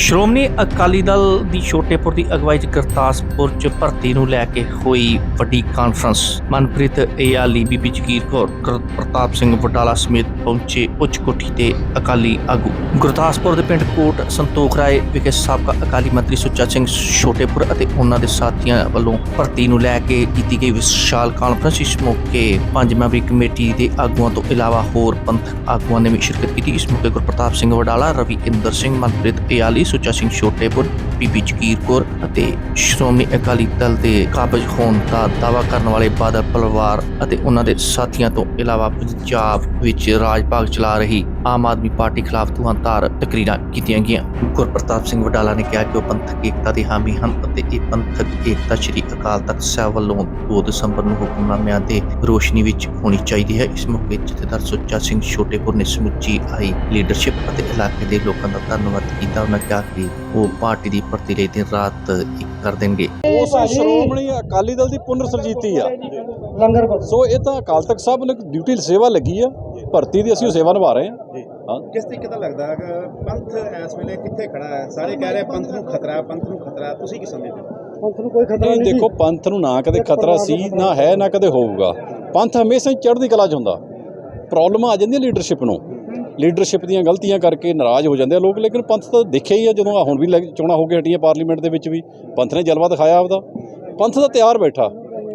ਸ਼੍ਰੋਮਣੀ ਅਕਾਲੀ ਦਲ ਦੀ ਛੋਟੇਪੁਰ ਦੀ ਅਗਵਾਈ 'ਚ ਗੁਰਦਾਸਪੁਰ 'ਚ ਭਰਤੀ ਨੂੰ ਲੈ ਕੇ ਹੋਈ ਵੱਡੀ ਕਾਨਫਰੰਸ ਮਨਪ੍ਰੀਤ ਏਆਲੀ, ਬੀਬੀ ਜਗੀਰ ਕੌਰ ਪ੍ਰਤਾਪ ਸਿੰਘ ਵਡਾਲਾ ਸਮੇਤ ਪਹੁੰਚੇ ਉੱਚ ਕੋਠੀ ਤੇ ਅਕਾਲੀ ਆਗੂ। ਗੁਰਦਾਸਪੁਰ ਦੇ ਪਿੰਡ ਕੋਟ ਸੰਤੋਖ ਰਾਏ ਵਿਖੇ ਸਾਬਕਾ ਅਕਾਲੀ ਮੰਤਰੀ ਸੁੱਚਾ ਸਿੰਘ ਛੋਟੇਪੁਰ ਅਤੇ ਉਹਨਾਂ ਦੇ ਸਾਥੀਆਂ ਵੱਲੋਂ ਭਰਤੀ ਨੂੰ ਲੈ ਕੇ ਕੀਤੀ ਗਈ ਵਿਸ਼ਾਲ ਕਾਨਫਰੰਸ ਇਸ ਮੌਕੇ ਪੰਜ ਮੈਂਬਰੀ ਕਮੇਟੀ ਦੇ ਆਗੂਆਂ ਤੋਂ ਇਲਾਵਾ ਹੋਰ ਪੰਥਕ ਆਗੂਆਂ ਨੇ ਵੀ ਸ਼ਿਰਕਤ ਕੀਤੀ। ਇਸ ਮੌਕੇ ਗੁਰਪ੍ਰਤਾਪ ਸਿੰਘ ਵਡਾਲਾ, ਰਵੀ ਇੰਦਰ ਸਿੰਘ, ਮਨਪ੍ਰੀਤ ਏਆਲੀ ਸੁੱਚਾ ਸਿੰਘ ਛੋਟੇਪੁਰ ਬੀਬੀ ਜਗੀਰ ਕੌਰ ਅਤੇ ਸ਼੍ਰੋਮਣੀ ਅਕਾਲੀ ਦਲ ਦੇ ਕਾਬਜ ਹੋਣ ਦਾ ਦਾਅਵਾ ਕਰਨ ਵਾਲੇ ਬਾਦਲ ਪਰਿਵਾਰ ਅਤੇ ਉਹਨਾਂ ਦੇ ਸਾਥੀਆਂ ਤੋਂ ਇਲਾਵਾ ਪੰਜਾਬ ਵਿੱਚ ਰਾਜ ਭਾਗ ਚਲਾ ਰਹੀ ਆਮ ਆਦਮੀ ਪਾਰਟੀ ਖਿਲਾਫ ਧੁਆਂਧਾਰ ਤਕਰੀਰਾਂ ਕੀਤੀਆਂ ਗਈਆਂ। ਗੁਰਪ੍ਰਤਾਪ ਸਿੰਘ ਵਡਾਲਾ ਨੇ ਕਿਹਾ ਕਿ ਉਹ ਪੰਥਕ ਏਕਤਾ ਦੇ ਹਾਮੀ ਹਨ ਅਤੇ ਇਹ ਪੰਥਕ ਏਕਤਾ ਸ਼੍ਰੀ ਅਕਾਲ ਤਖਤ ਸਾਹਿਬ ਵੱਲੋਂ 2 ਦਸੰਬਰ ਨੂੰ ਹੁਕਮਨਾਮਿਆਂ ਦੇ ਰੋਸ਼ਨੀ ਵਿੱਚ ਹੋਣੀ ਚਾਹੀਦੀ ਹੈ। ਇਸ ਮੌਕੇ ਜਥੇਦਾਰ ਸੁੱਚਾ ਸਿੰਘ ਛੋਟੇਪੁਰ ਨੇ ਸਮੁੱਚੀ ਆਈ ਲੀਡਰਸ਼ਿਪ ਅਤੇ ਇਲਾਕੇ ਦੇ ਲੋਕਾਂ ਦਾ ਧੰਨਵਾਦ ਕੀਤਾ। ਉਹਨਾਂ ਕਿਹਾ ਕਿ ਉਹ ਪਾਰਟੀ ਦੀ ਭਰਤੀ ਲਈ ਦਿਨ ਰਾਤ ਇੱਕ ਕਰ ਦੇਣਗੇ। ਉਸ ਸ਼੍ਰੋਮਣੀ ਅਕਾਲੀ ਦਲ ਦੀ ਪੁਨਰ ਸਰਜੀਤੀ ਆ। ਲੰਗਰ ਸੋ ਇਹ ਤਾਂ ਅਕਾਲ ਤਖਤ ਸਾਹਿਬ ਨੂੰ ਡਿਊਟੀ ਸੇਵਾ ਲੱਗੀ ਆ। ਭਰਤੀ ਦੀ ਅਸੀਂ ਉਹ ਸੇਵਾ ਨਿਭਾ ਰਹੇ ਹਾਂ ਹਾਂ। ਕਿਸ ਤਰੀਕੇ ਦਾ ਲੱਗਦਾ ਹੈ ਕਿ ਪੰਥ ਇਸ ਵੇਲੇ ਕਿੱਥੇ ਖੜਾ ਹੈ? ਸਾਰੇ ਕਹਿ ਰਹੇ ਪੰਥ ਨੂੰ ਖਤਰਾ ਹੈ ਪੰਥ ਨੂੰ ਖਤਰਾ ਹੈ। ਤੁਸੀਂ ਕੀ ਸਮਝਦੇ ਹੋ? ਪੰਥ ਨੂੰ ਕੋਈ ਖਤਰਾ ਨਹੀਂ ਨਹੀਂ ਦੇਖੋ ਪੰਥ ਨੂੰ ਨਾ ਕਦੇ ਖਤਰਾ ਸੀ ਨਾ ਹੈ ਨਾ ਕਦੇ ਹੋਊਗਾ। ਪੰਥ ਹਮੇਸ਼ਾ ਹੀ ਚੜ੍ਹਦੀ ਕਲਾ 'ਚ ਹੁੰਦਾ। ਪ੍ਰੋਬਲਮ ਆ ਜਾਂਦੀ ਹੈ ਲੀਡਰਸ਼ਿਪ ਨੂੰ। ਲੀਡਰਸ਼ਿਪ ਦੀਆਂ ਗਲਤੀਆਂ ਕਰਕੇ ਨਾਰਾਜ਼ ਹੋ ਜਾਂਦੇ ਆ ਲੋਕ, ਲੇਕਿਨ ਪੰਥ ਤਾਂ ਦੇਖਿਆ ਹੀ ਆ, ਜਦੋਂ ਆ ਹੁਣ ਵੀ ਲੈ- ਚੋਣਾਂ ਹੋ ਕੇ ਹਟੀਆਂ ਪਾਰਲੀਮੈਂਟ ਦੇ ਵਿੱਚ ਵੀ, ਪੰਥ ਨੇ ਜਲਵਾ ਦਿਖਾਇਆ ਆਪਦਾ। ਪੰਥ ਦਾ ਤਿਆਰ ਬੈਠਾ,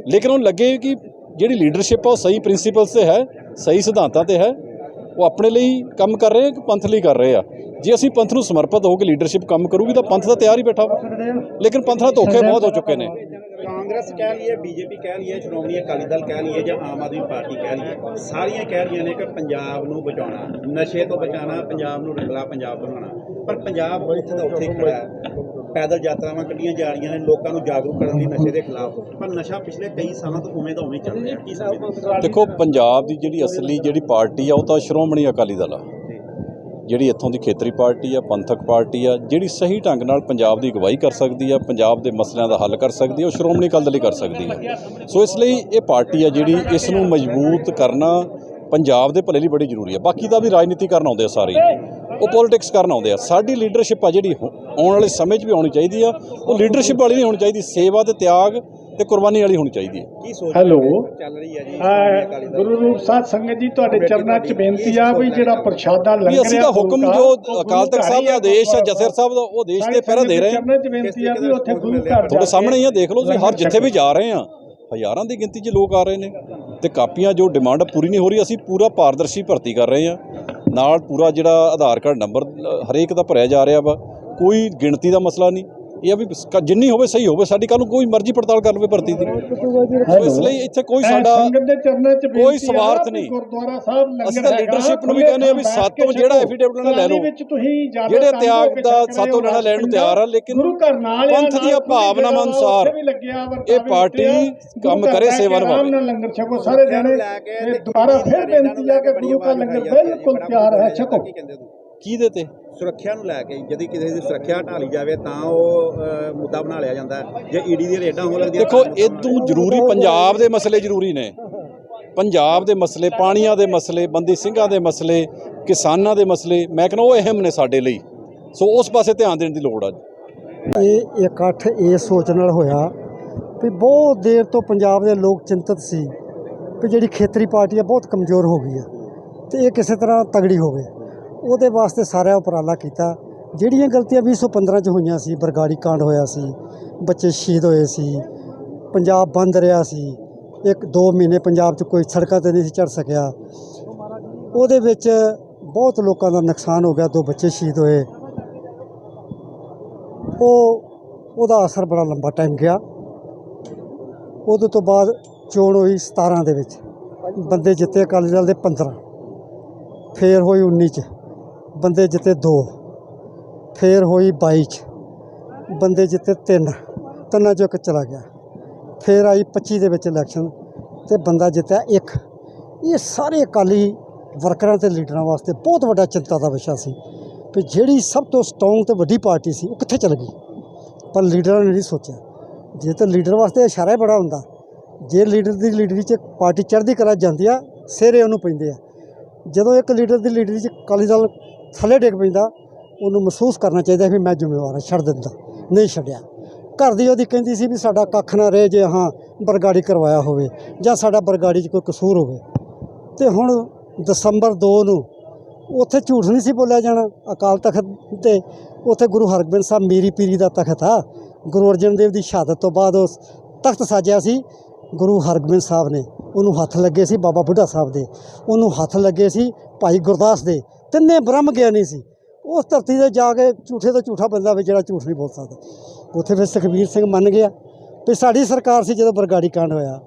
ਲੇਕਿਨ ਉਹ ਲੱਗੇ ਕਿ ਜਿਹੜੀ ਲੀਡਰਸ਼ਿਪ ਆ ਉਹ ਸਹੀ ਪ੍ਰਿੰਸੀਪਲਸ ਤੇ ਹੈ, ਸਹੀ ਸਿਧਾਂਤਾਂ ਤੇ ਹੈ ਉਹ ਆਪਣੇ ਲਈ ਕੰਮ ਕਰ ਰਹੇ ਆ ਕਿ ਪੰਥ ਲਈ ਕਰ ਰਹੇ ਆ? ਜੇ ਅਸੀਂ ਪੰਥ ਨੂੰ ਸਮਰਪਿਤ ਹੋ ਕੇ ਲੀਡਰਸ਼ਿਪ ਕੰਮ ਕਰੂਗੀ ਤਾਂ ਪੰਥ ਦਾ ਤਿਆਰ ਹੀ ਬੈਠਾ ਵਾ। ਲੇਕਿਨ ਪੰਥ ਨਾਲ ਧੋਖੇ ਬਹੁਤ ਹੋ ਚੁੱਕੇ ਨੇ। ਕਾਂਗਰਸ ਕਹਿ ਲਈਏ ਬੀਜੇਪੀ ਕਹਿ ਲਈਏ ਸ਼੍ਰੋਮਣੀ ਅਕਾਲੀ ਦਲ ਕਹਿ ਲਈਏ ਜਾਂ ਆਮ ਆਦਮੀ ਪਾਰਟੀ ਕਹਿ ਲਈਏ ਸਾਰੀਆਂ ਕਹਿ ਰਹੀਆਂ ਨੇ ਕਿ ਪੰਜਾਬ ਨੂੰ ਬਚਾਉਣਾ, ਨਸ਼ੇ ਤੋਂ ਬਚਾਉਣਾ, ਪੰਜਾਬ ਨੂੰ ਰੰਗਲਾ ਪੰਜਾਬ ਬਣਾਉਣਾ। ਪਰ ਪੰਜਾਬ ਉੱਥੇ ਦਾ ਉੱਥੇ ਖੜਾ ਹੈ। ਪੈਦਲ ਯਾਤਰਾਵਾਂ ਕੱਢੀਆਂ ਜਾ ਰਹੀਆਂ ਨੇ ਲੋਕਾਂ ਨੂੰ ਜਾਗਰੂਕ ਕਰਨ ਲਈ ਨਸ਼ੇ ਦੇ ਖਿਲਾਫ ਪਰ ਨਸ਼ਾ ਪਿਛਲੇ ਕਈ ਸਾਲਾਂ ਤੋਂ ਉਵੇਂ ਦਾ ਉਵੇਂ ਚੱਲ ਰਿਹਾ। ਕੀ ਹੋ? ਦੇਖੋ ਪੰਜਾਬ ਦੀ ਜਿਹੜੀ ਅਸਲੀ ਜਿਹੜੀ ਪਾਰਟੀ ਆ ਉਹ ਤਾਂ ਸ਼੍ਰੋਮਣੀ ਅਕਾਲੀ ਦਲ ਆ। ਜਿਹੜੀ ਇੱਥੋਂ ਦੀ ਖੇਤਰੀ ਪਾਰਟੀ ਆ ਪੰਥਕ ਪਾਰਟੀ ਆ ਜਿਹੜੀ ਸਹੀ ਢੰਗ ਨਾਲ ਪੰਜਾਬ ਦੀ ਅਗਵਾਈ ਕਰ ਸਕਦੀ ਆ ਪੰਜਾਬ ਦੇ ਮਸਲਿਆਂ ਦਾ ਹੱਲ ਕਰ ਸਕਦੀ ਆ ਉਹ ਸ਼੍ਰੋਮਣੀ ਅਕਾਲੀ ਦਲ ਹੀ ਕਰ ਸਕਦੀ ਆ। ਸੋ ਇਸ ਲਈ ਇਹ ਪਾਰਟੀ ਆ ਜਿਹੜੀ ਇਸ ਨੂੰ ਮਜ਼ਬੂਤ ਕਰਨਾ ਪੰਜਾਬ ਦੇ ਭਲੇ ਲਈ ਬੜੀ ਜ਼ਰੂਰੀ ਆ। ਬਾਕੀ ਦਾ ਵੀ ਰਾਜਨੀਤੀ ਕਰਨ ਆਉਂਦੇ ਆ ਸਾਰੇ। ਉਹ ਪੋਲਿਟਿਕਸ ਕਰਨ ਆਉਂਦੇ ਆ। ਸਾਡੀ ਲੀਡਰਸ਼ਿਪ ਆ ਜਿਹੜੀ ਆਉਣ ਵਾਲੇ ਸਮੇਂ 'ਚ ਵੀ ਆਉਣੀ ਚਾਹੀਦੀ ਆ। ਉਹ ਲੀਡਰਸ਼ਿਪ ਵਾਲੀ ਨਹੀਂ ਹੋਣੀ ਚਾਹੀਦੀ। ਸੇਵਾ ਤੇ ਤਿਆਗ ਤੇ ਕੁਰਬਾਨੀ ਵਾਲੀ ਹੋਣੀ ਚਾਹੀਦੀ ਹੈ ਕੀ ਸੋਚ ਹੈਲੋ। ਚੱਲ ਰਹੀ ਹੈ ਜੀ? ਸ਼੍ਰੋਮਣੀ ਅਕਾਲੀ ਆ ਦਲ ਗੁਰੂ ਰੂਪ ਸਾਧ ਸੰਗਤ ਜੀ ਤੁਹਾਡੇ ਚਰਨਾਂ 'ਚ ਬੇਨਤੀ ਆ ਵੀ ਜਿਹੜਾ ਪ੍ਰਸ਼ਾਦਾ ਲੰਗਰ ਅਸੀਂ ਤਾਂ ਹੁਕਮ ਜੋ ਅਕਾਲ ਤਖਤ ਸਾਹਿਬ ਦਾ ਆਦੇਸ਼ ਹੈ ਜਥੇਦਾਰ ਸਾਹਿਬ ਦਾ ਉਹ ਆਦੇਸ਼ ਤੇ ਪਹਿਰਾ ਦੇ ਰਹੇ ਹਾਂ ਚਰਨਾਂ 'ਚ ਬੇਨਤੀ ਆ ਵੀ ਉੱਥੇ ਗੁਰੂ ਘਰ ਤੁਹਾਡੇ ਸਾਹਮਣੇ ਹੀ ਆ ਦੇਖ ਲਓ ਤੁਸੀਂ ਹਰ ਜਿੱਥੇ ਵੀ ਜਾ ਰਹੇ ਆ ਹਜ਼ਾਰਾਂ ਦੀ ਗਿਣਤੀ 'ਚ ਲੋਕ ਆ ਰਹੇ ਨੇ ਤੇ ਕਾਪੀਆਂ ਜੋ ਡਿਮਾਂਡ ਪੂਰੀ ਨਹੀਂ ਹੋ ਰਹੀ ਅਸੀਂ ਪੂਰਾ ਪਾਰਦਰਸ਼ੀ ਭਰਤੀ ਕਰ ਰਹੇ ਆ। ਨਾਲ ਪੂਰਾ ਜਿਹੜਾ ਆਧਾਰ ਕਾਰਡ ਨੰਬਰ ਹਰੇਕ ਦਾ ਭਰਿਆ ਜਾ ਰਿਹਾ ਵਾ, ਕੋਈ ਗਿਣਤੀ ਦਾ ਮਸਲਾ ਨਹੀਂ। ਇਹ ਆ ਵੀ ਸ- ਜਿੰਨੀ ਹੋਵੇ ਸਹੀ ਹੋਵੇ ਸਾਡੀ ਕੱਲ ਨੂੰ ਕੋਈ ਮਰਜ਼ੀ ਪੜਤਾਲ ਕਰ ਲਵੇ ਭਰਤੀ ਦੀ ਸੋ ਇਸ ਲਈ ਇੱਥੇ ਕੋਈ ਸਾਡਾ ਸੰਗਤ ਦੇ ਚਰਨਾਂ 'ਚ ਬੇਨਤੀ ਕੋਈ ਆ ਸਵਾਰਥ ਵੀ ਨਹੀਂ। ਗੁਰਦੁਆਰਾ ਸਾਹਿਬ ਲੰਗਰ ਅਸੀਂ ਤਾਂ ਹੈਗਾ, leadership ਨੂੰ ਵੀ ਖੁੱਲ੍ਹੇ ਕਹਿੰਦੇ ਆ ਵੀ ਬੈਠ ਕੇ ਸਾਤੋਂ ਜਿਹੜਾ ਛਕੋ। affidavit ਲੈ ਲਓ। ਵਿੱਚ ਤੁਸੀਂ ਜ਼ਿਆਦਾ ਜਿਹੜੇ ਤੰਗ ਤਿਆਗ ਹੋ ਕੇ ਦਾ ਛਕ ਰਹੇ ਸਾਤੋਂ ਲੈਣਾ ਲੈਣ ਨੂੰ ਤਿਆਰ ਆ, ਲੇਕਿਨ ਗੁਰੂ ਘਰ ਨਾਲ ਆ, ਪੰਥ ਦੀਆਂ ਭਾਵਨਾਵਾਂ ਅਨੁਸਾਰ ਇਹ ਪਾਰਟੀ। ਕੰਮ ਕਰੇ, ਸੇਵਾ ਨਿਭਾਵੇ। ਨਾਲ ਲੰਗਰ ਛਕੋ ਸਾਰੇ ਜਾਣੇ ਲੈ ਕੇ ਤੇ ਤੇ ਦੁਬਾਰਾ ਫਿਰ ਬੇਨਤੀ ਆ ਕਿ ਗੁਰੂ ਘਰ ਲੰਗਰ ਬਿਲਕੁਲ ਤਿਆਰ ਹੈ ਛਕੋ ਕੀ ਕਹਿੰਦੇ ਤੁਸੀਂ ਕਿਹਦੇ ਤੇ ਸੁਰੱਖਿਆ ਨੂੰ ਲੈ ਕੇ ਜਦੀ ਕਿਸੇ ਦੀ ਸੁਰੱਖਿਆ ਢਾਲੀ ਜਾਵੇ ਤਾਂ ਉਹ ਮੁੱਦਾ ਬਣਾ ਲਿਆ ਜਾਂਦਾ ਹੈ। ਜੇ ਈਡੀ ਦੀਆਂ ਰੇਡਾਂ ਹੋਣ ਲੱਗਦੀਆਂ ਦੇਖੋ ਤਾਂ ਬਣਾ ਇਦੋਂ ਜ਼ਰੂਰੀ ਪੰਜਾਬ ਦੇ ਮਸਲੇ ਜ਼ਰੂਰੀ ਨੇ। ਪੰਜਾਬ ਦੇ ਮਸਲੇ ਪਾਣੀਆਂ ਦੇ ਮਸਲੇ ਬੰਦੀ ਸਿੰਘਾਂ ਦੇ ਮਸਲੇ ਕਿਸਾਨਾਂ ਦੇ ਮਸਲੇ ਮੈਂ ਕਹਿੰਦਾ ਉਹ ਅਹਿਮ ਨੇ ਸਾਡੇ ਲਈ। ਸੋ ਉਸ ਪਾਸੇ ਧਿਆਨ ਦੇਣ ਦੀ ਲੋੜ ਆ। ਇਹ ਇਕੱਠ ਇਸ ਸੋਚ ਨਾਲ ਹੋਇਆ ਵੀ ਬਹੁਤ ਦੇਰ ਤੋਂ ਪੰਜਾਬ ਦੇ ਲੋਕ ਚਿੰਤਤ ਸੀ ਵੀ ਜਿਹੜੀ ਖੇਤਰੀ ਪਾਰਟੀ ਆ ਬਹੁਤ ਕਮਜ਼ੋਰ ਹੋ ਗਈ ਆ ਤੇ ਇਹ ਕਿਸੇ ਤਰ੍ਹਾਂ ਤਗੜੀ ਹੋਵੇ। ਉਹਦੇ ਵਾਸਤੇ ਸਾਰਾ ਉਪਰਾਲਾ ਕੀਤਾ। ਜਿਹੜੀਆਂ ਗਲਤੀਆਂ 2015 ਚ ਹੋਈਆਂ ਸੀ ਬਰਗਾੜੀ ਕਾਂਡ ਹੋਇਆ ਸੀ ਬੱਚੇ ਸ਼ਹੀਦ ਹੋਏ ਸੀ ਪੰਜਾਬ ਬੰਦ ਰਿਹਾ ਸੀ ਇੱਕ ਦੋ ਮਹੀਨੇ ਪੰਜਾਬ 'ਚ ਕੋਈ ਸੜਕਾਂ ਤੇ ਨਹੀਂ ਸੀ ਚੜ ਸਕਿਆ। ਉਹਦੇ ਵਿੱਚ ਬਹੁਤ ਲੋਕਾਂ ਦਾ ਨੁਕਸਾਨ ਹੋ ਗਿਆ ਦੋ ਬੱਚੇ ਸ਼ਹੀਦ ਹੋਏ। ਉਹ ਉਹਦਾ ਅਸਰ ਬੜਾ ਲੰਬਾ ਟਾਈਮ ਗਿਆ। ਉਹਦੇ ਤੋਂ ਬਾਅਦ ਚੋਣ ਹੋਈ 17 ਦੇ ਵਿੱਚ। ਬੰਦੇ ਜਿੱਤੇ ਅਕਾਲੀ ਦਲ ਦੇ 15 ਫੇਰ ਹੋਈ 19 ਚ। ਬੰਦੇ ਜਿੱਤੇ ਦੋ, ਫੇਰ ਹੋਈ 22 ਚ, ਬੰਦੇ ਜਿੱਤੇ ਤਿੰਨ, ਤਿੰਨਾਂ ਚੋਂ ਇੱਕ ਚਲਾ ਗਿਆ। ਫੇਰ ਆਈ 25 ਦੇ ਵਿੱਚ ਇਲੈਕਸ਼ਨ ਤੇ ਬੰਦਾ ਜਿੱਤਿਆ ਇੱਕ। ਇਹ ਸਾਰੇ ਅਕਾਲੀ ਵਰਕਰਾਂ ਤੇ ਲੀਡਰਾਂ ਵਾਸਤੇ ਬਹੁਤ ਵੱਡਾ ਚਿੰਤਾ ਦਾ ਵਿਸ਼ਾ ਸੀ ਕਿ ਜਿਹੜੀ ਸਭ ਤੋਂ ਸਟਰੋਂਗ ਤੇ ਵੱਡੀ ਪਾਰਟੀ ਸੀ ਉਹ ਕਿੱਥੇ ਚਲ ਗਈ। ਪਰ ਲੀਡਰਾਂ ਨੇ ਨਹੀਂ ਸੋਚਿਆ। ਜੇ ਤਾਂ ਲੀਡਰ ਵਾਸਤੇ ਇਸ਼ਾਰਾ ਹੀ ਬੜਾ ਹੁੰਦਾ। ਜੇ ਲੀਡਰ ਦੀ ਲੀਡਰੀ 'ਚ ਪਾਰਟੀ ਚੜ੍ਹਦੀ ਕਲਾ ਜਾਂਦੀ ਆ ਸਿਰੇ ਉਹਨੂੰ ਪੈਂਦੇ ਆ। ਜਦੋਂ ਇੱਕ ਲੀਡਰ ਦੀ ਲੀਡਰੀ 'ਚ ਅਕਾਲੀ ਦਲ ਥੱਲੇ ਡਿੱਗ ਪੈਂਦਾ, ਉਹਨੂੰ ਮਹਿਸੂਸ ਕਰਨਾ ਚਾਹੀਦਾ ਵੀ ਮੈਂ ਜ਼ਿੰਮੇਵਾਰ ਹਾਂ, ਛੱਡ ਦਿੰਦਾ, ਨਹੀਂ ਛੱਡਿਆ। ਘਰ ਦੀ ਉਹਦੀ ਕਹਿੰਦੀ ਸੀ ਵੀ ਸਾਡਾ ਕੱਖ ਨਾ ਰਹੇ ਜੇ ਹਾਂ ਬਰਗਾੜੀ ਕਰਵਾਇਆ ਹੋਵੇ ਜਾਂ ਸਾਡਾ ਬਰਗਾੜੀ 'ਚ ਕੋਈ ਕਸੂਰ ਹੋਵੇ। ਤੇ ਹੁਣ ਦਸੰਬਰ 2 ਨੂੰ ਉੱਥੇ ਝੂਠ ਨਹੀਂ ਸੀ ਬੋਲਿਆ ਜਾਣਾ, ਅਕਾਲ ਤਖਤ ਤੇ ਉੱਥੇ ਗੁਰੂ ਹਰਗੋਬਿੰਦ ਸਾਹਿਬ ਮੀਰੀ ਪੀਰੀ ਦਾ ਤਖਤ ਆ। ਗੁਰੂ ਅਰਜਨ ਦੇਵ ਦੀ ਸ਼ਹਾਦਤ ਤੋਂ ਬਾਅਦ ਉਸ ਤਖਤ ਸਾਜਿਆ ਸੀ, ਗੁਰੂ ਹਰਗੋਬਿੰਦ ਸਾਹਿਬ ਨੇ। ਉਹਨੂੰ ਹੱਥ ਲੱਗੇ ਸੀ ਬਾਬਾ ਬੁੱਢਾ ਸਾਹਿਬ ਦੇ। ਉਹਨੂੰ ਹੱਥ ਲੱਗੇ ਸੀ ਭਾਈ ਗੁਰਦਾਸ ਦੇ। ਤਿੰਨੇ ਬ੍ਰਹਮ ਗਿਆਨੀ ਸੀ। ਉਸ ਧਰਤੀ ਤੇ ਜਾ ਕੇ ਝੂਠੇ ਤੋਂ ਝੂਠਾ ਬੰਦਾ ਵੀ ਜਿਹੜਾ ਝੂਠ ਨਹੀਂ ਬੋਲ ਸਕਦਾ। ਉੱਥੇ ਫਿਰ ਸੁਖਬੀਰ ਸਿੰਘ ਮੰਨ ਗਿਆ ਵੀ ਸਾਡੀ ਸਰਕਾਰ ਸੀ ਜਦੋਂ ਬਰਗਾੜੀ ਕਾਂਡ ਹੋਇਆ।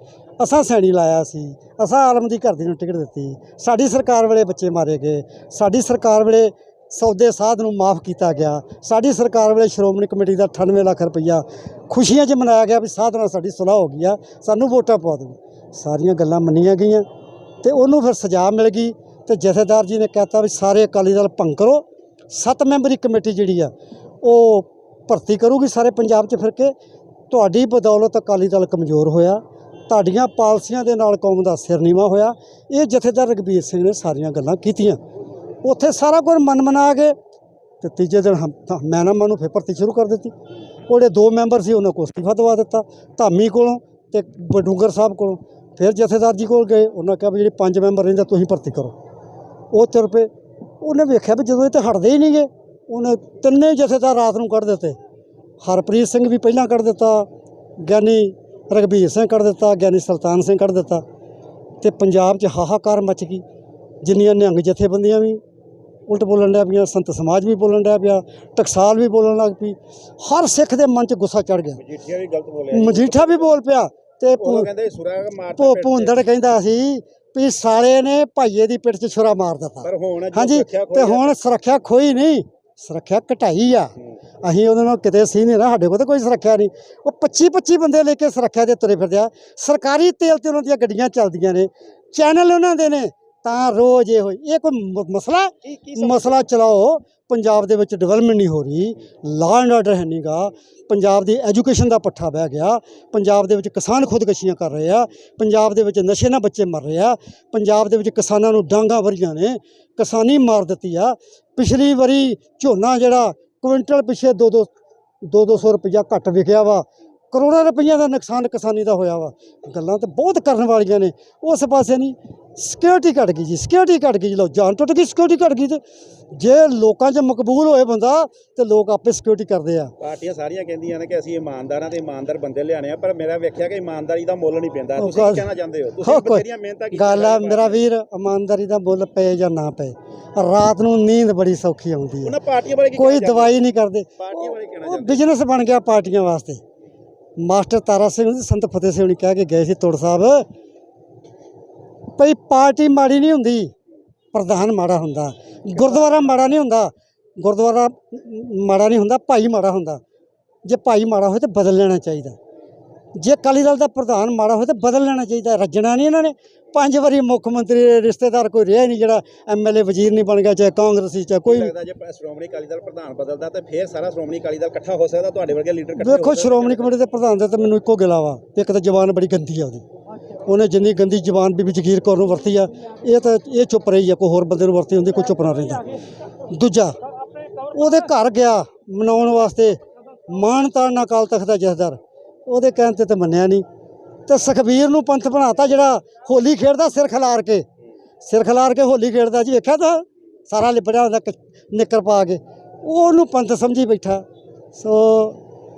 ਅਸਾਂ ਸੈਣੀ ਲਾਇਆ ਸੀ, ਅਸਾਂ ਆਲਮ ਦੀ ਘਰ ਦੀ ਨੂੰ ਟਿਕਟ ਦਿੱਤੀ। ਸਾਡੀ ਸਰਕਾਰ ਵੇਲੇ ਬੱਚੇ ਮਾਰੇ ਗਏ। ਸਾਡੀ ਸਰਕਾਰ ਵੇਲੇ ਸੌਦੇ ਸਾਧ ਨੂੰ ਮਾਫ ਕੀਤਾ ਗਿਆ। ਸਾਡੀ ਸਰਕਾਰ ਵੇਲੇ ਸ਼੍ਰੋਮਣੀ ਕਮੇਟੀ ਦਾ 98 ਲੱਖ ਰੁਪਈਆ ਖੁਸ਼ੀਆਂ 'ਚ ਮਨਾਇਆ ਗਿਆ ਵੀ ਸਾਧ ਨਾਲ ਸਾਡੀ ਸੁਲਾਹ ਹੋ ਗਈ ਆ, ਸਾਨੂੰ ਵੋਟਾਂ ਪਾ ਦਿਓ। ਸਾਰੀਆਂ ਗੱਲਾਂ ਮੰਨੀਆਂ ਗਈਆਂ ਤੇ ਉਹਨੂੰ ਫਿਰ ਸਜ਼ਾ ਮਿਲ ਗਈ। ਤੇ ਜਥੇਦਾਰ ਜੀ ਨੇ ਕਹਿਤਾ ਵੀ ਸਾਰੇ ਅਕਾਲੀ ਦਲ ਭੰਗ ਕਰੋ। ਸੱਤ ਮੈਂਬਰੀ ਕਮੇਟੀ ਜਿਹੜੀ ਆ, ਉਹ ਭਰਤੀ ਕਰੂਗੀ ਸਾਰੇ ਪੰਜਾਬ 'ਚ ਫਿਰ ਕੇ। ਤੁਹਾਡੀ ਬਦੌਲਤ ਅਕਾਲੀ ਦਲ ਕਮਜ਼ੋਰ ਹੋਇਆ। ਤੁਹਾਡੀਆਂ ਪਾਲਸੀਆਂ ਦੇ ਨਾਲ ਕੌਮ ਦਾ ਸਿਰ ਨੀਵਾ ਹੋਇਆ। ਇਹ ਜਥੇਦਾਰ ਰਗਬੀਰ ਸਿੰਘ ਨੇ ਸਾਰੀਆਂ ਗੱਲਾਂ ਕੀਤੀਆਂ। ਉੱਥੇ ਸਾਰਾ ਕੁਝ ਮਨ ਮਨਾ ਕੇ ਤੇ ਤੀਜੇ ਦਿਨ ਹਮ- ਮੈਂ ਨਾ ਮਨੂੰ ਫਿਰ ਭਰਤੀ ਸ਼ੁਰੂ ਕਰ ਦਿੱਤੀ। ਉਹਦੇ ਦੋ ਮੈਂਬਰ ਸੀ, ਉਹਨਾਂ ਕੋਲ ਅਸਤੀਫਾ ਦਵਾ ਦਿੱਤਾ। ਧਾਮੀ ਕੋਲੋਂ ਤੇ ਬਡੂੰਗਰ ਸਾਹਿਬ ਕੋਲੋਂ। ਫਿਰ ਜਥੇਦਾਰ ਜੀ ਕੋਲ ਗਏ। ਉਹਨਾਂ ਕਿਹਾ ਵੀ ਜਿਹੜੇ ਪੰਜ ਮੈਂਬਰ ਰਹਿੰਦਾ ਤੁਸੀਂ ਭਰਤੀ ਕਰੋ। ਉਹ ਤੁਰ ਪਏ। ਉਹਨੇ ਵੇਖਿਆ ਵੀ ਜਦੋਂ ਇਹ ਤੇ ਹਟਦੇ ਹੀ ਨਹੀਂਗੇ ਉਹਨੇ ਤਿੰਨੇ ਜਥੇਦਾਰ ਰਾਤ ਨੂੰ ਕੱਢ ਦਿੱਤੇ। ਹਰਪ੍ਰੀਤ ਸਿੰਘ ਵੀ ਪਹਿਲਾਂ ਕੱਢ ਦਿੱਤਾ ਗਿਆਨੀ ਰਗਬੀਰ ਸਿੰਘ ਕੱਢ ਦਿੱਤਾ ਗਿਆਨੀ ਸੁਲਤਾਨ ਸਿੰਘ ਕੱਢ ਦਿੱਤਾ ਤੇ ਪੰਜਾਬ 'ਚ ਹਾਹਾਕਾਰ ਮਚ ਗਈ। ਜਿੰਨੀਆਂ ਨਿਹੰਗ ਜਥੇਬੰਦੀਆਂ ਵੀ ਉਲਟ ਬੋਲਣ ਡਿਆ ਪਈਆਂ ਸੰਤ ਸਮਾਜ ਵੀ ਬੋਲਣ ਡਿਆ ਪਿਆ ਟਕਸਾਲ ਵੀ ਬੋਲਣ ਲੱਗ ਪਈ ਹਰ ਸਿੱਖ ਦੇ ਮਨ 'ਚ ਗੁੱਸਾ ਚੜ ਗਿਆ। ਮਜੀਠੀਆ ਵੀ ਗਲਤ ਬੋਲਿਆ ਮਜੀਠਾ ਵੀ ਬੋਲ ਪਿਆ ਤੇ ਉਹ ਕਹਿੰਦੇ ਸੁਰਾ ਮਾਰਤਾ। ਭੂੰਦੜ ਕਹਿੰਦਾ ਸੀ ਵੀ ਸਾਲੇ ਨੇ ਭਾਈਏ ਦੀ ਪਿੱਠ 'ਚ ਛੁਰਾ ਮਾਰ ਦਿੱਤਾ। ਪਰ ਹੁਣ ਜੋ ਹਾਂਜੀ ਤੇ ਹੁਣ ਸੁਰੱਖਿਆ ਖੋਈ ਨਹੀਂ ਸੁਰੱਖਿਆ ਘਟਾਈ ਆ। ਅਸੀਂ ਉਹਦੇ ਨਾਲ ਕਿਤੇ ਸੀ ਨਹੀਂ ਨਾ ਸਾਡੇ ਕੋਲ ਤਾਂ ਕੋਈ ਸੁਰੱਖਿਆ ਨਹੀਂ। ਉਹ 25 25 ਬੰਦੇ ਲੈ ਕੇ ਸੁਰੱਖਿਆ ਦੇ ਤੁਰੇ ਫਿਰਦੇ ਆ। ਸਰਕਾਰੀ ਤੇਲ ਤੇ ਉਹਨਾਂ ਦੀਆਂ ਗੱਡੀਆਂ ਚੱਲਦੀਆਂ ਨੇ। ਚੈਨਲ ਉਹਨਾਂ ਦੇ ਨੇ। ਤਾਂ ਰੋਜ਼ ਇਹ ਹੋਈ। ਇਹ ਕੋਈ ਮ- ਮਸਲਾ ਹੈ? ਮਸਲਾ ਚਲਾਓ ਪੰਜਾਬ ਦੇ ਵਿੱਚ ਡਿਵੈਲਪਮੈਂਟ ਨਹੀਂ ਹੋ ਰਹੀ। ਲਾਅ ਐਂਡ ਆਰਡਰ ਹੈ ਨਹੀਂਗਾ ਪੰਜਾਬ ਦੀ ਐਜੂਕੇਸ਼ਨ ਦਾ ਪੱਠਾ ਬਹਿ ਗਿਆ। ਪੰਜਾਬ ਦੇ ਵਿੱਚ ਕਿਸਾਨ ਖੁਦਕਸ਼ੀਆਂ ਕਰ ਰਹੇ ਆ। ਪੰਜਾਬ ਦੇ ਵਿੱਚ ਨਸ਼ੇ ਨਾਲ ਬੱਚੇ ਮਰ ਰਹੇ ਆ। ਪੰਜਾਬ ਦੇ ਵਿੱਚ ਕਿਸਾਨਾਂ ਨੂੰ ਡਾਂਗਾ ਵਰੀਆਂ ਨੇ। ਕਿਸਾਨੀ ਮਾਰ ਦਿੱਤੀ ਆ। ਪਿਛਲੀ ਵਾਰੀ ਝੋਨਾ ਜਿਹੜਾ ਕੁਇੰਟਲ ਪਿਛੇ 2 2 2 200 ਰੁਪਈਆ ਘੱਟ ਵਿਕਿਆ ਵਾ। ਕਰੋੜਾਂ ਰੁਪਈਆ ਦਾ ਨੁਕਸਾਨ ਕਿਸਾਨੀ ਦਾ ਹੋਇਆ ਵਾ। ਗੱਲਾਂ ਤੇ ਬਹੁਤ ਕਰਨ ਵਾਲੀਆਂ ਨੇ। ਉਸ ਪਾਸੇ ਨਹੀਂ ਸਿਕਿਉਰਿਟੀ ਘਟ ਗਈ ਜੀ ਸਿਕਿਉਰਿਟੀ ਘਟ ਗਈ ਲੋ ਜਾਨ ਟੁੱਟ ਗਈ ਸਿਕਿਉਰਿਟੀ ਘਟ ਗਈ ਤੇ ਜੇ ਲੋਕਾਂ 'ਚ ਮਕਬੂਲ ਹੋਏ ਬੰਦਾ ਤੇ ਲੋਕ ਆਪੇ ਸਿਕਿਉਰਿਟੀ ਕਰਦੇ ਆ। ਪਾਰਟੀਆਂ ਸਾਰੀਆਂ ਕਹਿੰਦੀਆਂ ਨੇ ਕਿ ਅਸੀਂ ਇਮਾਨਦਾਰਾਂ ਤੇ ਇਮਾਨਦਾਰ ਬੰਦੇ ਲਿਆਣੇ ਆ ਪਰ ਮੇਰਾ ਵੇਖਿਆ ਕਿ ਇਮਾਨਦਾਰੀ ਦਾ ਮੁੱਲ ਨਹੀਂ ਪੈਂਦਾ। ਤੁਸੀਂ ਕੀ ਕਹਿਣਾ ਚਾਹੁੰਦੇ ਹੋ? ਤੁਸੀਂ ਬਥੇਰੀਆਂ ਮਿਹਨਤਾਂ ਕੀਤੀਆਂ ਗੱਲ ਆ ਮੇਰਾ। ਵੀਰ ਇਮਾਨਦਾਰੀ ਦਾ ਮੁੱਲ ਪਏ ਜਾਂ ਨਾ ਪਏ। ਰਾਤ ਨੂੰ ਨੀਂਦ ਬੜੀ ਸੌਖੀ ਆਉਂਦੀ ਹੈ ਕੋਈ ਦਵਾਈ ਨਹੀਂ ਕਰਦੇ। ਪਾਰਟੀਆਂ ਬਾਰੇ ਕਹਿਣਾ ਚਾਹੁੰਦੇ? ਬਿਜ਼ਨਸ ਬਣ ਗਿਆ ਪਾਰਟੀਆਂ ਵਾਸਤੇ। ਮਾਸਟਰ ਤਾਰਾ ਸਿੰਘ ਤੇ ਸੰਤ ਫਤਿਹ ਸਿੰਘ ਨੇ ਕਹਿ ਕੇ ਗਏ ਸੀ ਤੁਰ ਸਾਹਿਬ। ਭਈ ਪਾਰਟੀ ਮਾੜੀ ਨਹੀਂ ਹੁੰਦੀ, ਪ੍ਰਧਾਨ ਮਾੜਾ ਹੁੰਦਾ। ਗੁਰਦੁਆਰਾ ਮਾੜਾ ਨਹੀਂ ਹੁੰਦਾ, ਗੁਰਦੁਆਰਾ ਮਾੜਾ ਨਹੀਂ ਹੁੰਦਾ, ਭਾਈ ਮਾੜਾ ਹੁੰਦਾ। ਜੇ ਭਾਈ ਮਾੜਾ ਹੋਵੇ ਤਾਂ ਬਦਲ ਲੈਣਾ ਚਾਹੀਦਾ। ਜੇ ਅਕਾਲੀ ਦਲ ਦਾ ਪ੍ਰਧਾਨ ਮਾੜਾ ਹੋਏ ਤਾਂ ਬਦਲ ਲੈਣਾ ਚਾਹੀਦਾ ਰੱਜਣਾ ਨਹੀਂ ਇਹਨਾਂ ਨੇ। ਪੰਜ ਵਾਰੀ ਮੁੱਖ ਮੰਤਰੀ ਦੇ ਰਿਸ਼ਤੇਦਾਰ ਕੋਈ ਰਿਹਾ ਨਹੀਂ ਜਿਹੜਾ ਐਮਐਲਏ ਵਜ਼ੀਰ ਨਹੀਂ ਬਣ ਗਿਆ ਚਾਹੇ ਕਾਂਗਰਸੀ ਚਾਹੇ ਕੋਈ ਲੱਗਦਾ ਜੇ ਸ਼੍ਰੋਮਣੀ ਅਕਾਲੀ ਦਲ ਪ੍ਰਧਾਨ ਬਦਲਦਾ ਤੇ ਫੇਰ ਸਾਰਾ ਸ਼੍ਰੋਮਣੀ ਅਕਾਲੀ ਦਲ ਇਕੱਠਾ ਹੋ ਸਕਦਾ ਤੁਹਾਡੇ ਵਰਗੇ ਲੀਡਰ ਇਕੱਠੇ ਸਕਦੇ। ਸ਼੍ਰੋਮਣੀ ਕਮੇਟੀ ਦੇ ਪ੍ਰਧਾਨ ਦਾ ਤਾਂ ਮੈਨੂੰ ਇੱਕੋ ਗਿਲਾ ਵਾ ਇੱਕ ਤਾਂ ਜ਼ਬਾਨ ਬੜੀ ਗੰਦੀ ਆ ਉਹਦੀ। ਉਹਨੇ ਜਿੰਨੀ ਗੰਦੀ ਜ਼ਬਾਨ ਬੀਬੀ ਜਗੀਰ ਕੌਰ ਨੂੰ ਵਰਤੀ ਆ ਇਹ ਤਾਂ ਇਹ ਚੁੱਪ ਰਹੀ ਆ ਕੋਈ ਹੋਰ ਬੰਦੇ ਨੂੰ ਵਰਤੀ ਹੁੰਦੀ ਕੋਈ ਚੁੱਪ ਨਾ ਰਹਿੰਦਾ। ਦੂਜਾ ਉਹਦੇ ਘਰ ਗਿਆ ਮਨਾਉਣ ਵਾਸਤੇ ਮਾਣ ਤਾਣ ਅਕਾਲ ਤਖਤ ਦਾ ਜਥੇਦਾਰ। ਉਹਦੇ ਕਹਿਣ ਤੇ ਤਾਂ ਮੰਨਿਆ ਨਹੀਂ। ਤੇ ਸੁਖਬੀਰ ਨੂੰ ਪੰਥ ਬਣਾਤਾ ਜਿਹੜਾ ਹੋਲੀ ਖੇਡਦਾ ਸਿਰ ਖਿਲਾਰ ਕੇ। ਸਿਰ ਖਿਲਾਰ ਕੇ ਹੋਲੀ ਖੇਡਦਾ ਜੀ, ਵੇਖਿਆ ਤਾਂ? ਸਾਰਾ ਲਿਬੜਿਆ ਹੁੰਦਾ ਨਿੱਕਰ ਪਾ ਕੇ। ਉਹਨੂੰ ਪੰਥ ਸਮਝੀ ਬੈਠਾ। ਸੋ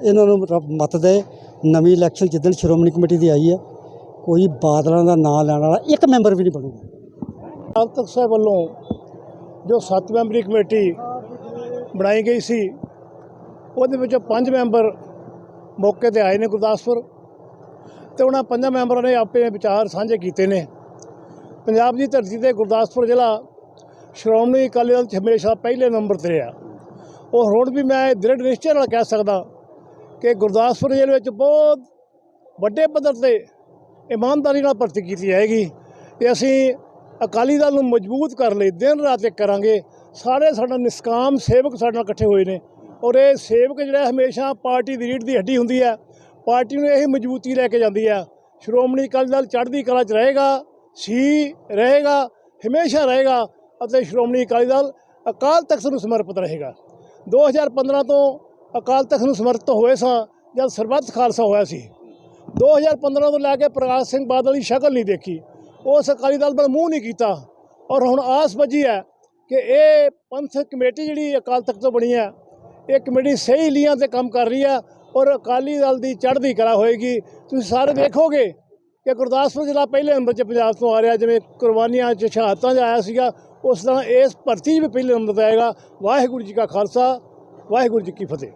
ਇਹਨਾਂ ਨੂੰ ਮਤ ਦੇ। ਨਵੀਂ ਇਲੈਕਸ਼ਨ ਜਿੱਦਣ ਸ਼੍ਰੋਮਣੀ ਕਮੇਟੀ ਦੀ ਆਈ ਹੈ ਕੋਈ ਬਾਦਲਾਂ ਦਾ ਨਾਂ ਲੈਣ ਵਾਲਾ ਇੱਕ ਮੈਂਬਰ ਵੀ ਨਹੀਂ ਬਣੂਗਾ। ਅਕਾਲ ਤਖਤ ਸਾਹਿਬ ਵੱਲੋਂ ਜੋ ਸੱਤ ਮੈਂਬਰੀ ਕਮੇਟੀ ਬਣਾਈ ਗਈ ਸੀ, ਉਹਦੇ ਵਿੱਚੋਂ ਪੰਜ ਮੈਂਬਰ ਮੌਕੇ ਤੇ ਆਏ ਨੇ ਗੁਰਦਾਸਪੁਰ ਤੇ ਉਹਨਾਂ ਪੰਜਾਂ ਮੈਂਬਰਾਂ ਨੇ ਆਪਣੇ ਵਿਚਾਰ ਸਾਂਝੇ ਕੀਤੇ ਨੇ। ਪੰਜਾਬ ਦੀ ਧਰਤੀ ਤੇ ਗੁਰਦਾਸਪੁਰ ਜ਼ਿਲ੍ਹਾ ਸ਼੍ਰੋਮਣੀ ਅਕਾਲੀ ਦਲ 'ਚ ਹਮੇਸ਼ਾ ਪਹਿਲੇ ਨੰਬਰ ਤੇ ਰਿਹਾ। ਉਹ ਹੁਣ ਵੀ ਮੈਂ ਦ੍ਰਿੜ ਨਿਸ਼ਚੈ ਨਾਲ ਕਹਿ ਸਕਦਾ ਕਿ ਗੁਰਦਾਸਪੁਰ ਜ਼ਿਲ੍ਹੇ ਵਿੱਚ ਬਹੁਤ ਵੱਡੇ ਪੱਧਰ ਤੇ ਇਮਾਨਦਾਰੀ ਨਾਲ ਭਰਤੀ ਕੀਤੀ ਜਾਏਗੀ। ਤੇ ਅਸੀਂ ਅਕਾਲੀ ਦਲ ਨੂੰ ਮਜ਼ਬੂਤ ਕਰ ਲਈ ਦਿਨ ਰਾਤ ਇੱਕ ਕਰਾਂਗੇ। ਸਾਰੇ ਸਾਡਾ ਨਿਸਕਾਮ ਸੇਵਕ ਸਾਡੇ ਨਾਲ ਇਕੱਠੇ ਹੋਏ ਨੇ। ਔਰ ਇਹ ਸੇਵਕ ਜਿਹੜਾ ਹਮੇਸ਼ਾ ਪਾਰਟੀ ਦੀ ਰੀੜ ਦੀ ਹੱਡੀ ਹੁੰਦੀ ਹੈ, ਪਾਰਟੀ ਨੂੰ ਇਹ ਮਜ਼ਬੂਤੀ ਲੈ ਕੇ ਜਾਂਦੀ ਹੈ। ਸ਼੍ਰੋਮਣੀ ਅਕਾਲੀ ਦਲ ਚੜ੍ਹਦੀ ਕਲਾ 'ਚ ਰਹੇਗਾ, ਸੀ ਰਹੇਗਾ, ਹਮੇਸ਼ਾ ਰਹੇਗਾ ਅਤੇ ਸ਼੍ਰੋਮਣੀ ਅਕਾਲੀ ਦਲ ਅਕਾਲ ਤਖਤ ਨੂੰ ਸਮਰਪਿਤ ਰਹੇਗਾ। 2015 ਤੋਂ ਅਕਾਲ ਤਖਤ ਨੂੰ ਸਮਰਪਿਤ ਹੋਏ ਸਾਂ, ਜਦ ਸਰਬੱਤ ਖਾਲਸਾ ਹੋਇਆ ਸੀ। 2015 ਤੋਂ ਲੈ ਕੇ ਪ੍ਰਕਾਸ਼ ਸਿੰਘ ਬਾਦਲ ਦੀ ਸ਼ਕਲ ਨਹੀਂ ਦੇਖੀ। ਉਸ ਅਕਾਲੀ ਦਲ ਵੱਲ ਮੂੰਹ ਨਹੀਂ ਕੀਤਾ। ਔਰ ਹੁਣ ਆਸ ਬੱਝੀ ਹੈ ਕਿ ਇਹ ਪੰਥ ਕਮੇਟੀ ਜਿਹੜੀ ਅਕਾਲ ਤਖਤ ਤੋਂ ਬਣੀ ਹੈ ਇਹ ਕਮੇਟੀ ਸਹੀ ਲੀਹਾਂ ਤੇ ਕੰਮ ਕਰ ਰਹੀ ਆ ਔਰ ਅਕਾਲੀ ਦਲ ਦੀ ਚੜ੍ਹਦੀ ਕਲਾ ਹੋਏਗੀ। ਤੁਸੀਂ ਸਾਰੇ ਦੇਖੋਗੇ ਕਿ ਗੁਰਦਾਸਪੁਰ ਜ਼ਿਲ੍ਹਾ ਪਹਿਲੇ ਨੰਬਰ 'ਚ ਪੰਜਾਬ ਤੋਂ ਆ ਰਿਹਾ, ਜਿਵੇਂ ਕੁਰਬਾਨੀਆਂ 'ਚ ਸ਼ਹਾਦਤਾਂ 'ਚ ਆਇਆ ਸੀਗਾ, ਉਸ ਤਰ੍ਹਾਂ ਇਸ ਭਰਤੀ 'ਚ ਵੀ ਪਹਿਲੇ ਨੰਬਰ ਤੇ ਆਏਗਾ। ਵਾਹਿਗੁਰੂ ਜੀ ਕਾ ਖਾਲਸਾ, ਵਾਹਿਗੁਰੂ ਜੀ ਕੀ ਫਤਿਹ।